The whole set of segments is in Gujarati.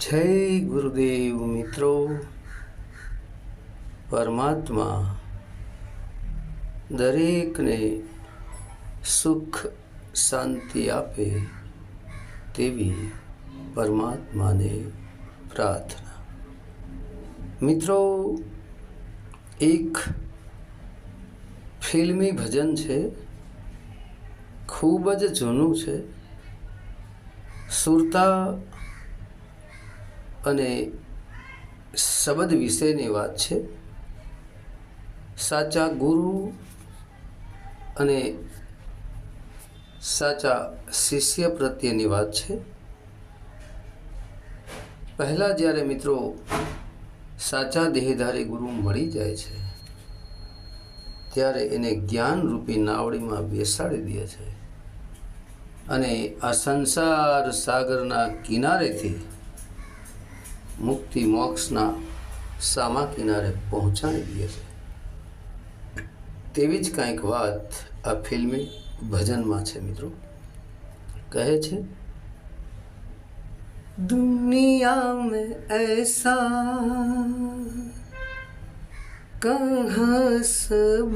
જય ગુરુદેવ મિત્રો, પરમાત્મા દરેકને સુખ શાંતિ આપે તેવી પરમાત્માને પ્રાર્થના. મિત્રો, એક ફિલ્મી ભજન છે, ખૂબ જ જૂનું છે. સુરતા અને શબ્દ વિશેની વાત છે. સાચા ગુરુ અને સાચા શિષ્ય પ્રત્યેની વાત છે. પહેલાં જ્યારે મિત્રો સાચા દેહધારી ગુરુ મળી જાય છે, ત્યારે એને જ્ઞાન રૂપી નાવડીમાં બેસાડી દે છે. અને આ સંસાર સાગરના કિનારેથી મુક્તિ મોક્ષના સામા કિનારે પહોંચાડી દે છે તેવી જ કાંઈક વાત આ ફિલ્મી ભજનમાં છે મિત્રો કહે છે दुनिया में ऐसा कहाँ सब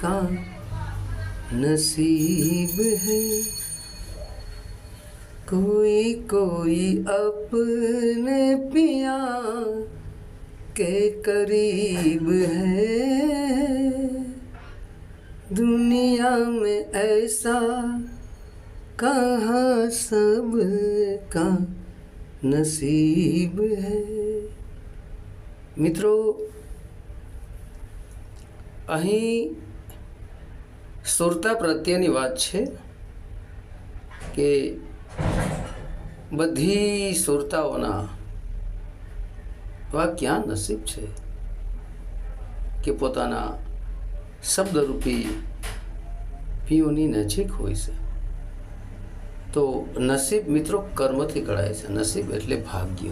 का नसीब है कोई कोई अपने पिया के करीब है दुनिया में ऐसा कहाँ सब का नसीब है મિત્રો અહીં સુરતા પ્રત્યેની વાત છે કે બધી સુરતાઓના એવા ક્યાં નસીબ છે કે પોતાના શબ્દરૂપી પીઓની નજીક હોય છે. તો નસીબ મિત્રો કર્મથી કળાય છે. નસીબ એટલે ભાગ્ય.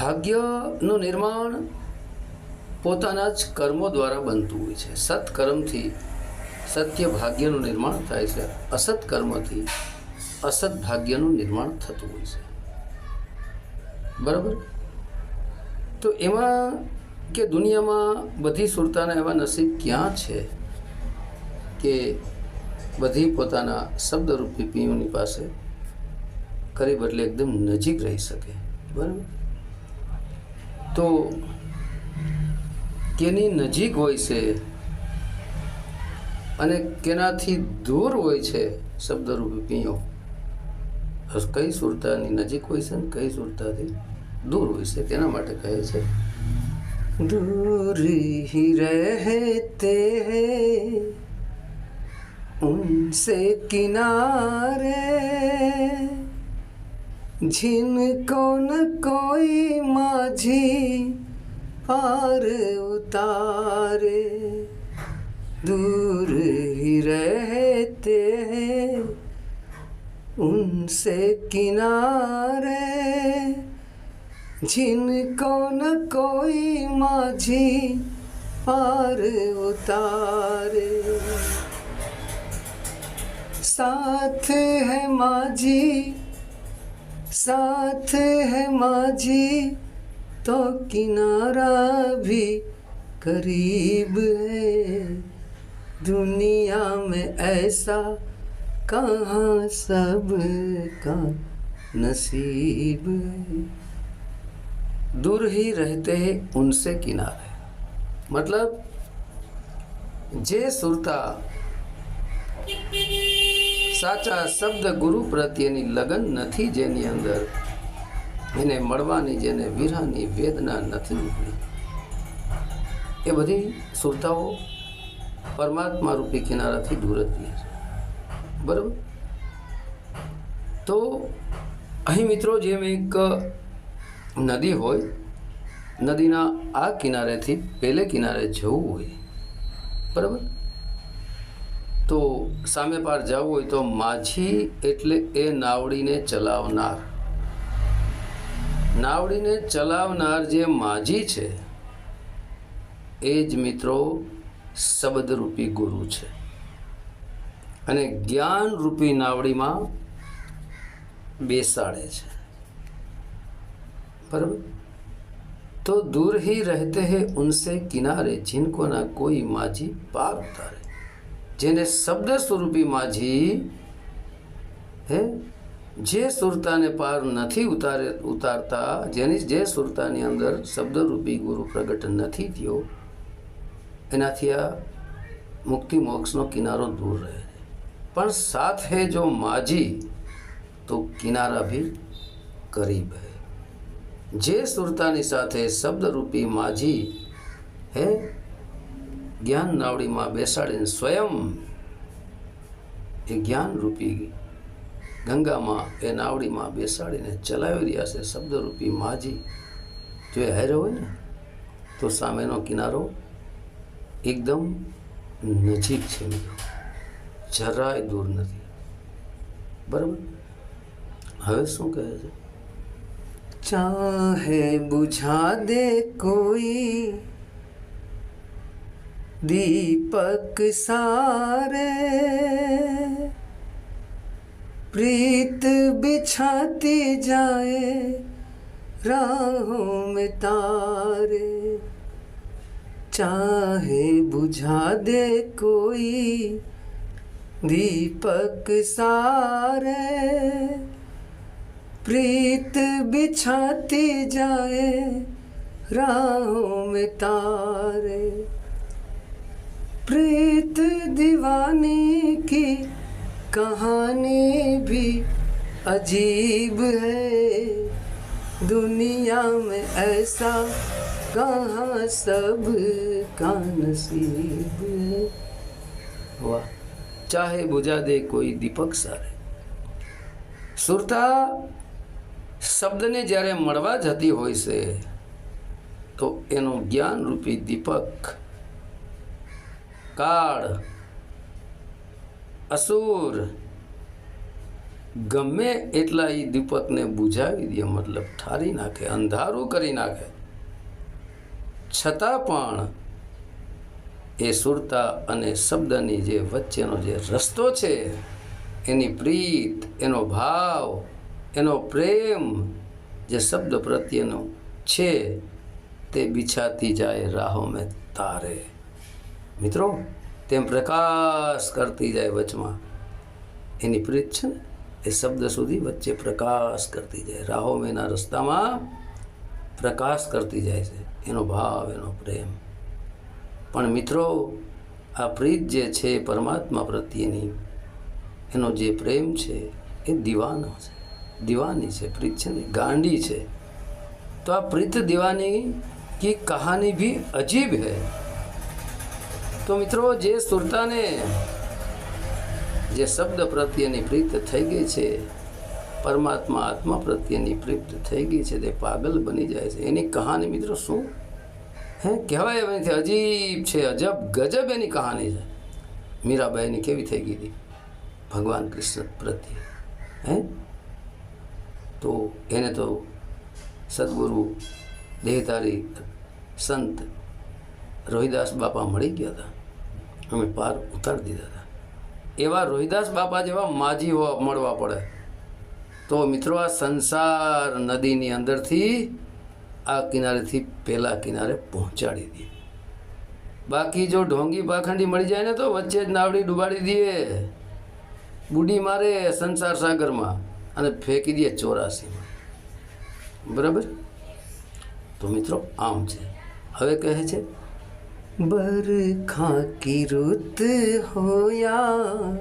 ભાગ્યનું નિર્માણ પોતાના જ કર્મો દ્વારા બનતું હોય છે. સત્કર્મથી સત્ય ભાગ્યનું નિર્માણ થાય છે. અસત કર્મથી અસત ભાગ્યનું નિર્માણ થતું હોય છે. બરાબર? તો એમાં કે દુનિયામાં બધી સુરતાના એવા નસીબ ક્યાં છે કે બધી પોતાના શબ્દરૂપી પીઓની પાસે કરી બદલે એકદમ નજીક રહી શકે? બરાબર? તો કેની નજીક હોય છે અને કેનાથી દૂર હોય છે શબ્દરૂપી પીઓ કઈ સુરતાની નજીક હોય છે ને કઈ સુરતાથી દૂર હોય છે તેના માટે કહે છે દૂર ही रहते हैं उनसे किनारे जिनको न कोई माझी पार उतारे दूर ही रहते हैं उनसे किनारे, जिनको न कोई माझी पार उतारे। साथ है माझी, साथ है माझी तो किनारा भी करीब है। दुनिया में ऐसा कहाँ सब का नसीब है दूर ही रहते हैं उनसे किनारे मतलब જે સુરતા સાચા શબ્દ ગુરુ પ્રત્યેની લગન નથી જેની અંદર એને મળવાની જેને વિરહની વેદના નથી ઉપડી એ બધી સુરતાઓ પરમાત્મા રૂપી કિનારાથી દૂર જ રહે છે બરાબર? તો અહીં મિત્રો જેમ એક નદી હોય, નદીના આ કિનારેથી પેલે કિનારે જવું હોય, બરાબર? તો સામે પાર જવું હોય તો માછી એટલે એ નાવડીને ચલાવનાર. નાવડીને ચલાવનાર જે માજી છે, એ જ મિત્રો શબ્દરૂપી ગુરુ છે. અને જ્ઞાન રૂપી નાવડીમાં બેસાડે છે बराबर तो दूर ही रहते हैं उनसे किनारे जिनको ना कोई माझी पार उतारे જેને શબ્દ સ્વરૂપી માજી હે જે સુરતાને પાર નથી ઉતારે ઉતારતા જેની જે સુરતાની અંદર શબ્દરૂપી ગુરુ પ્રગટ નથી થયો એનાથી આ મુક્તિ મોક્ષનો કિનારો દૂર રહે છે પણ સાથ હે જો માજી, તો કિનારા ભી કરીબ હે. જે સુરતાની સાથે શબ્દરૂપી માજી હે, જ્ઞાન નાવડીમાં બેસાડીને સ્વયં એ જ્ઞાનરૂપી ગંગામાં એ નાવડીમાં બેસાડીને ચલાવી રહ્યા છે શબ્દરૂપી માજી. જો એ હાર્યો હોય ને, તો સામેનો કિનારો એકદમ નજીક છે મિત્રો. જરાય દૂર નથી. બરાબર? હવે શું કહે છે? ચાહે બુઝા દે કોઈ દીપક સારે, પ્રીત બિછાતી જાય राहों में તારે. ચાહે બુઝા દે કોઈ दीपक सारे प्रीत बिछाती जाए राहों में तारे। प्रीत दीवानी की कहानी भी अजीब है। दुनिया में ऐसा कहाँ सब का नसीब है। વાહ ચાહે બુજા દે કોઈ દીપક સારે સુરતા શબ્દને જ્યારે મળવા જતી હોય છે તો એનું જ્ઞાન રૂપી દીપક કાળ અસુર ગમે એટલા એ દીપકને બુઝાવી દે મતલબ ઠારી નાખે અંધારું કરી નાખે છતાં પણ એ સુરતા અને શબ્દની જે વચ્ચેનો જે રસ્તો છે, એની પ્રીત, એનો ભાવ, એનો પ્રેમ જે શબ્દ પ્રત્યેનો છે, તે બિછાતી જાય રાહો મેં તારે. મિત્રો, તેમ પ્રકાશ કરતી જાય વચમાં. એની પ્રીત છે ને, એ શબ્દ સુધી વચ્ચે પ્રકાશ કરતી જાય. રાહો મેના રસ્તામાં પ્રકાશ કરતી જાય છે. એનો ભાવ, એનો પ્રેમ. પણ મિત્રો આ પ્રીત જે છે પરમાત્મા પ્રત્યેની એનો જે પ્રેમ છે એ દીવાનો છે દીવાની છે પ્રીત છે ને ગાંડી છે તો આ પ્રીત દીવાની की कहानी भी अजीब है તો મિત્રો જે સુરતાને જે શબ્દ પ્રત્યેની પ્રીત થઈ ગઈ છે પરમાત્મા આત્મા પ્રત્યેની પ્રીત થઈ ગઈ છે તે પાગલ બની જાય છે એની કહાની મિત્રો શું હે, કહેવાય એમ નથી, અજીબ છે, અજબ, ગજબ એની કહાની છે. મીરાબાઈની કેવી થઈ ગઈ હતી? ભગવાન કૃષ્ણ પ્રત્યે. હે? તો એને તો સદગુરુ દેહધારી સંત રોહિદાસ બાપા મળી ગયા હતા. અમે પાર ઉતારી દીધા હતા. એવા રોહિદાસ બાપા જેવા માજી હોવા મળવા પડે. તો મિત્રો, આ સંસાર નદીની અંદરથી આ કિનારેથી પહેલા કિનારે પહોંચાડી દઈએ બાકી જો ઢોંગી પાખંડી મળી જાય ને તો વચ્ચે જ નાવડી ડુબાડી દઈએ બુડી મારે સંસાર સાગરમાં અને ફેંકી દઈએ ચોરાસીમાં. બરાબર? તો મિત્રો, આમ છે. હવે કહે છે બરખા કી ઋત હોયા,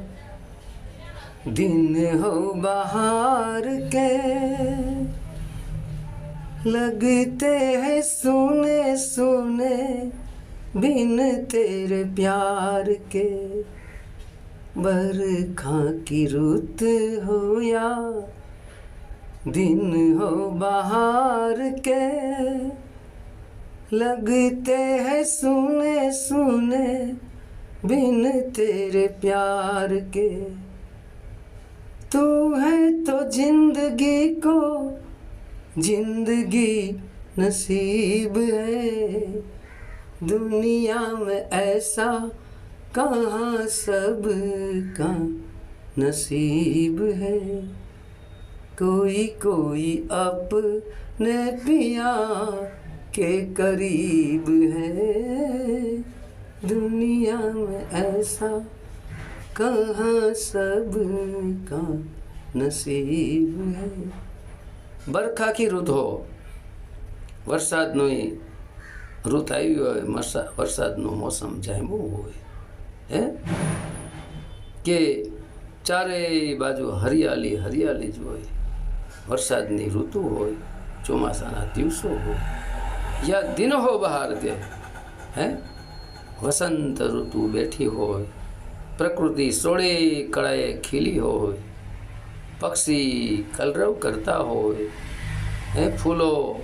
દિન હો બહાર કે लगते हैं सुने सुने बिन तेरे प्यार के। बरखा की रुत हो या दिन हो बाहर के। लगते हैं सुने सुने बिन तेरे प्यार के। तू है तो ज़िंदगी को ज़िंदगी नसीब है। दुनिया में ऐसा कहाँ सब का नसीब है। कोई कोई अपने पिया के करीब है। दुनिया में ऐसा कहाँ सब का नसीब है। બરખાખી ઋતુ વરસાદની ઋત આવી હોય વરસાદનું મોસમ જામ્યું હોય. હે? કે ચારેય બાજુ હરિયાળી હરિયાળી જ હોય. વરસાદની ઋતુ હોય, ચોમાસાના દિવસો હોય. યા દિન હો બહાર કે? હે? વસંત ઋતુ બેઠી હોય, પ્રકૃતિ સોળે કળાએ ખીલી હોય. પક્ષી કલરવ કરતા હોય, હે, ફૂલો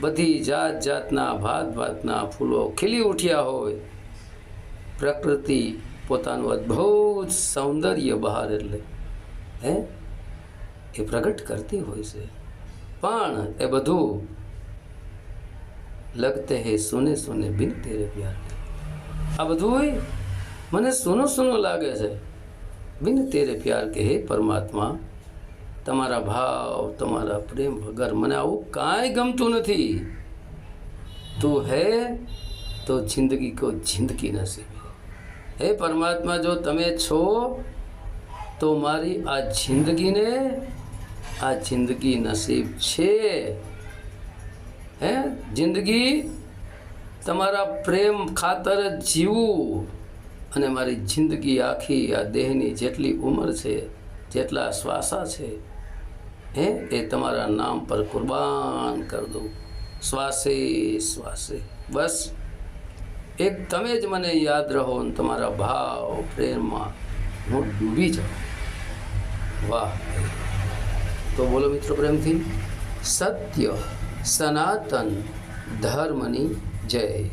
બધી જાત જાતના, ભાત ભાતના ફૂલો ખીલી ઉઠ્યા હોય. પ્રકૃતિ પોતાનું અદ્ભુત સૌંદર્ય બહાર એટલે, હે, એ પ્રગટ કરતી હોય છે. પણ એ બધું લગતે હે સુને સુને બિન તેરે પ્યાર આ બધું મને સૂનું સૂનું લાગે છે. બિન તેરે પ્યાર કે હે પરમાત્મા તમારા ભાવ તમારા પ્રેમ વગર મને આવું કાંઈ ગમતું નથી તું હે તો જિંદગી કો જિંદગી નસીબ હે પરમાત્મા જો તમે છો તો મારી આ જિંદગીને આ જિંદગી નસીબ છે હે જિંદગી તમારા પ્રેમ ખાતર જ જીવવું અને મારી જિંદગી આખી આ દેહની જેટલી ઉંમર છે, જેટલા શ્વાસા છે, હે, એ તમારા નામ પર કુરબાન કરી દઉં. શ્વાસે શ્વાસે. બસ, એક તમે જ મને યાદ રહો ને તમારા ભાવ, પ્રેમમાં હું ડૂબી જાઉં. વાહ. તો બોલો મિત્રો પ્રેમથી. સત્ય, સનાતન ધર્મની જય.